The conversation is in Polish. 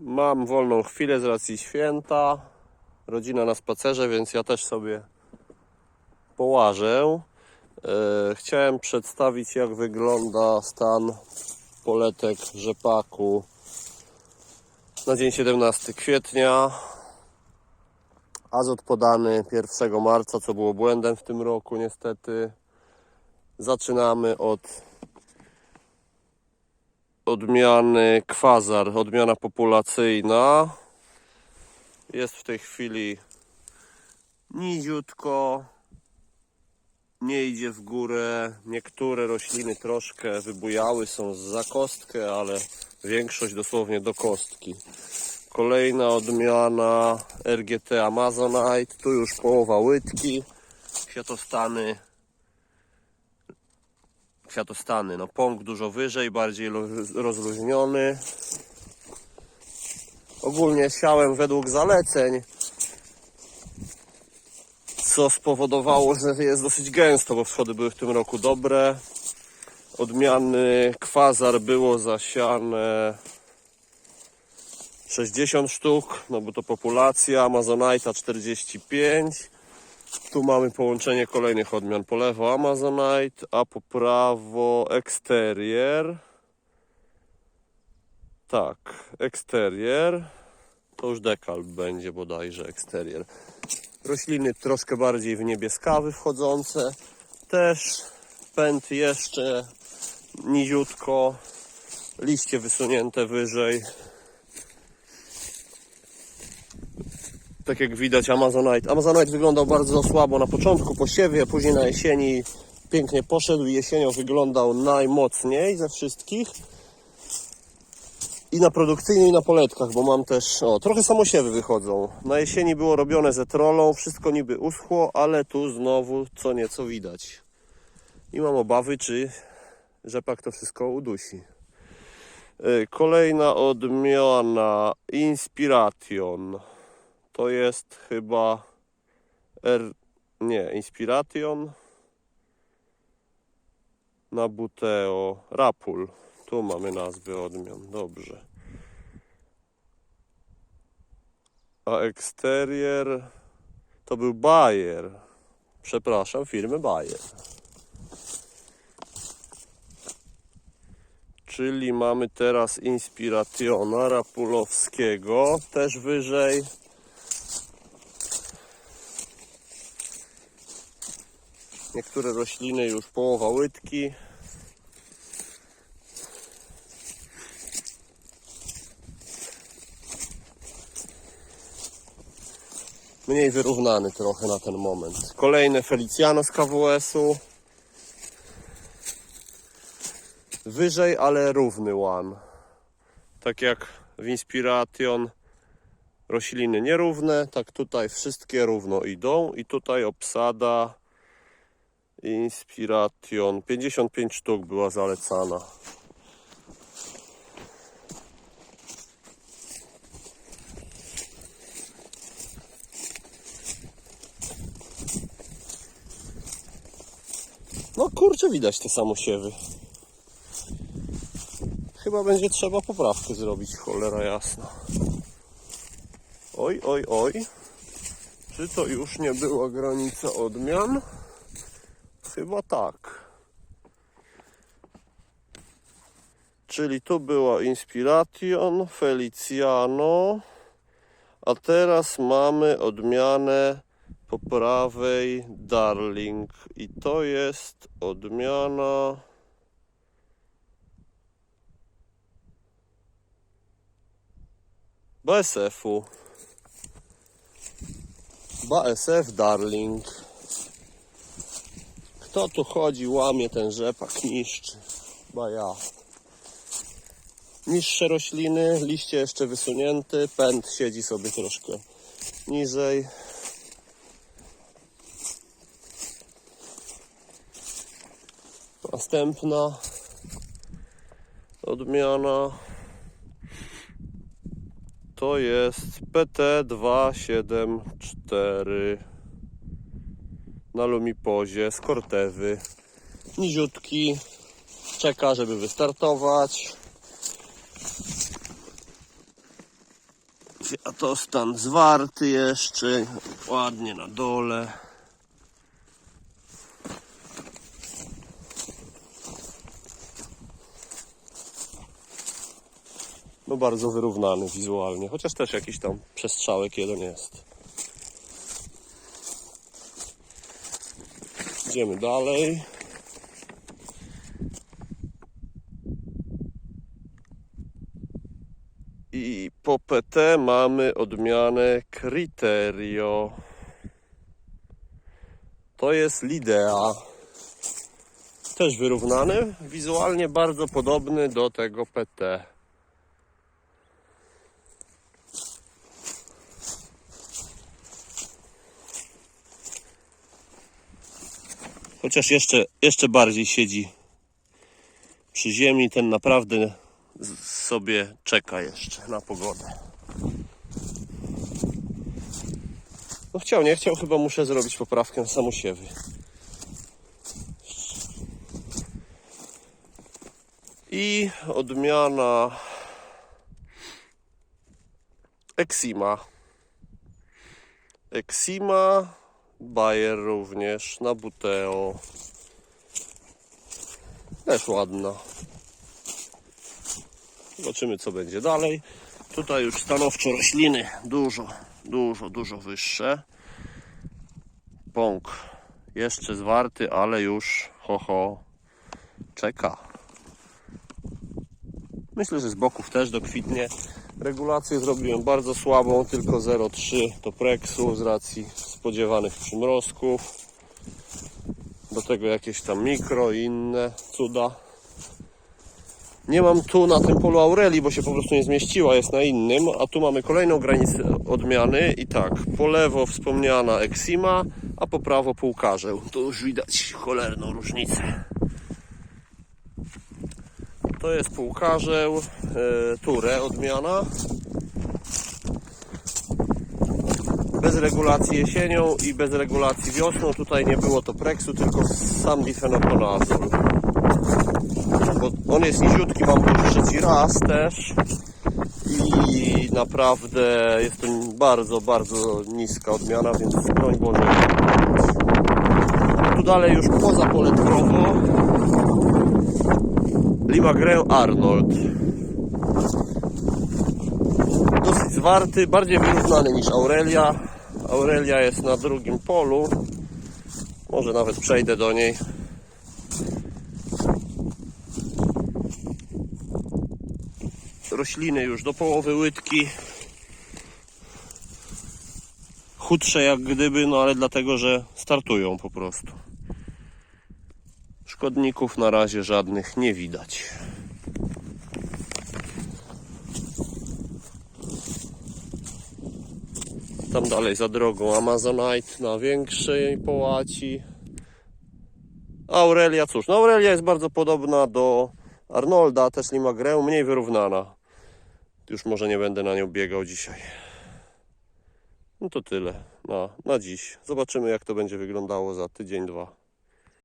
Mam wolną chwilę z racji święta. Rodzina na spacerze, więc ja też sobie połażę. E, Chciałem przedstawić, jak wygląda stan poletek rzepaku na dzień 17 kwietnia. Azot podany 1 marca, co było błędem w tym roku, niestety. Zaczynamy od odmiany kwazar, odmiana populacyjna. Jest w tej chwili niziutko, nie idzie w górę. Niektóre rośliny troszkę wybujały, są za kostkę, ale większość dosłownie do kostki. Kolejna odmiana RGT Amazonite, tu już połowa łydki, kwiatostany kwiatostany. No pąk dużo wyżej, bardziej rozluźniony. Ogólnie siałem według zaleceń, co spowodowało, że jest dosyć gęsto, bo wschody były w tym roku dobre. Odmiany kwazar było zasiane 60 sztuk, no bo to populacja, Amazonita 45. Tu mamy połączenie kolejnych odmian. Po lewo Amazonite, a po prawo Exterior. Tak, Exterior. To już dekalb będzie bodajże Exterior. Rośliny troszkę bardziej w niebieskawy wchodzące. Też pęd jeszcze niziutko. Liście wysunięte wyżej. Tak jak widać Amazonite. Amazonite wyglądał bardzo słabo na początku po siewie, później na jesieni pięknie poszedł. Jesienią wyglądał najmocniej ze wszystkich. I na produkcyjnej i na poletkach, bo mam też, o, trochę samosiewy wychodzą. Na jesieni było robione ze trolą, wszystko niby uschło, ale tu znowu co nieco widać. I mam obawy, czy rzepak to wszystko udusi. Y, Kolejna odmiana Inspiration. To jest chyba R... Nie, Inspiration na Buteo. Rapul. Tu mamy nazwy odmian. Dobrze. A Exterior to był Bayer. Przepraszam, firmy Bayer. Czyli mamy teraz Inspirationa Rapulowskiego. Też wyżej. Niektóre rośliny już połowa łydki. Mniej wyrównany trochę na ten moment. Kolejne Feliciano z KWS-u. Wyżej, ale równy łan. Tak jak w Inspiration rośliny nierówne, tak tutaj wszystkie równo idą i tutaj obsada Inspiration 55 sztuk była zalecana. No kurczę, widać te samosiewy. Chyba będzie trzeba poprawkę zrobić, cholera jasna. Oj, oj, oj. Czy to już nie była granica odmian? Chyba tak. Czyli tu była Inspiration, Feliciano, a teraz mamy odmianę po prawej Darling i to jest odmiana BSF-u. BSF Darling. Kto tu chodzi, łamie ten rzepak, niszczy? Chyba ja. Niższe rośliny, liście jeszcze wysunięty, pęd siedzi sobie troszkę niżej. Następna odmiana to jest PT274 na lumipozie z kortewy. Niziutki, czeka, żeby wystartować. Kwiatostan zwarty jeszcze, ładnie na dole. No bardzo wyrównany wizualnie, chociaż też jakiś tam przestrzałek jeden jest. Idziemy dalej. I po PT mamy odmianę Criterio. To jest Lidea. Też wyrównany, wizualnie bardzo podobny do tego PT. Chociaż jeszcze, jeszcze bardziej siedzi przy ziemi, ten naprawdę sobie czeka jeszcze na pogodę. No chciał, nie chciał, chyba muszę zrobić poprawkę na samosiewy. I odmiana Exima. Exima, Bayer również, na Buteo. Też ładna. Zobaczymy co będzie dalej. Tutaj już stanowczo rośliny dużo, dużo, dużo wyższe. Pąk jeszcze zwarty, ale już ho, ho czeka. Myślę, że z boków też dokwitnie. Regulację zrobiłem bardzo słabą, tylko 0,3 do preksu z racji spodziewanych przymrozków. Do tego jakieś tam mikro i inne cuda. Nie mam tu na tym polu Aureli, bo się po prostu nie zmieściła, jest na innym, a tu mamy kolejną granicę odmiany i tak, po lewo wspomniana Exima, a po prawo półkarzeł. Tu już widać cholerną różnicę. To jest półkarzeł, e, Ture odmiana. Bez regulacji jesienią i bez regulacji wiosną. Tutaj nie było to preksu, tylko sam difenokonazol. Bo on jest niziutki, mam go już trzeci raz też. I naprawdę jest to bardzo, bardzo niska odmiana, więc broń Boże. Tu dalej już poza poletkowo Limagre Arnold. Dosyć zwarty, bardziej wyrównany niż Aurelia. Aurelia jest na drugim polu. Może nawet przejdę do niej. Rośliny już do połowy łydki. Chudsze jak gdyby, no ale dlatego, że startują po prostu. Szkodników na razie żadnych nie widać. Tam dalej za drogą Amazonite na większej połaci. Aurelia, cóż, no Aurelia jest bardzo podobna do Arnolda, też Limagrę, mniej wyrównana. Już może nie będę na nią biegał dzisiaj. No to tyle na, na dziś. Zobaczymy jak to będzie wyglądało za tydzień, dwa.